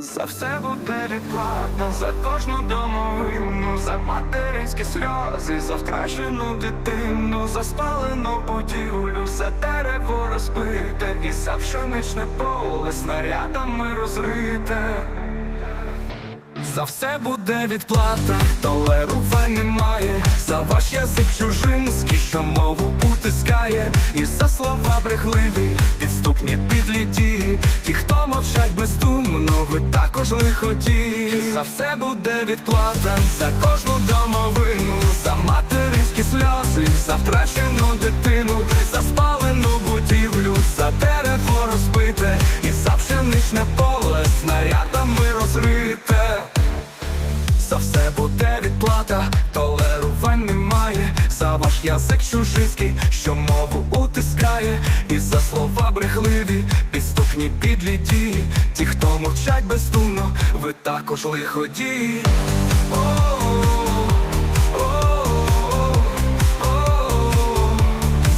За все буде відплатно, за кожну домовину, за материнські сльози, за втрачену дитину, за спалену будівлю, за дерево розбите, і за пшеничне поле снарядами розрите. За все буде відплата, толерувань немає, за ваш язик чужинський, що мову утискає, і за слова брехливі, підступні підлі дії, ті, хто мовчать без бездумно, ви також лиходії. За все буде відплата, за кожну домовину, за материнські сльози, за втрачену дитину, за спалену будівлю, за дерево розбите, і за пшеничне поле снарядами розрите. За все буде відплата, толерувань немає, за ваш язик чужиський, що мову утискає, і за слова брехливі, підступні підлі дії, ті, хто мовчать бездумно, ви також лиходії.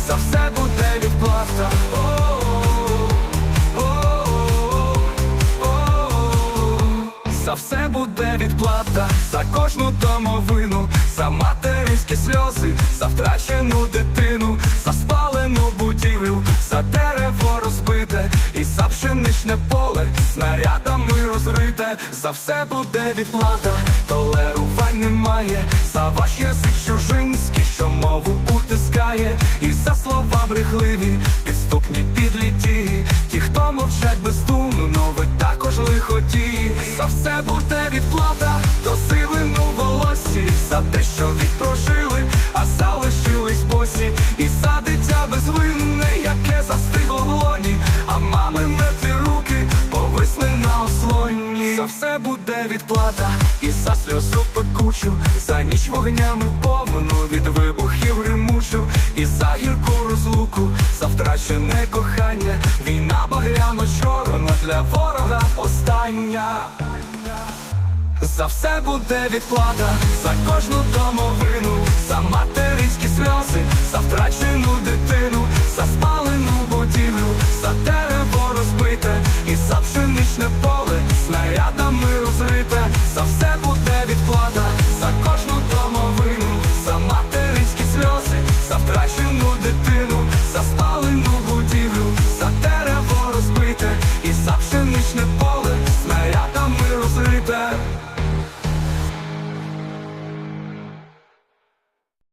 За все буде відплата. За все буде відплата, за кожну домовину, за материнські сльози, за втрачену дитину, поле снарядами розрите, за все буде відплата, толерувань немає, за ваш язик чужинський, що мову утискає, і за слова брехливі, підступні підлі ті, хто мовчать бездумно, ви також лиходії, за все буде відплата, відплата, і за сльозу пекучу, за ніч вогнями повну від вибухів римучу, і за гірку розлуку, за втрачене кохання, війна багряно чорна для ворога остання. За все буде відплата, за кожну домовину, за материнські сльози, за втрачену дитину, за спалену будівлю, за дерево розбите і за пшеничне поле снарядами. живе, за все буде.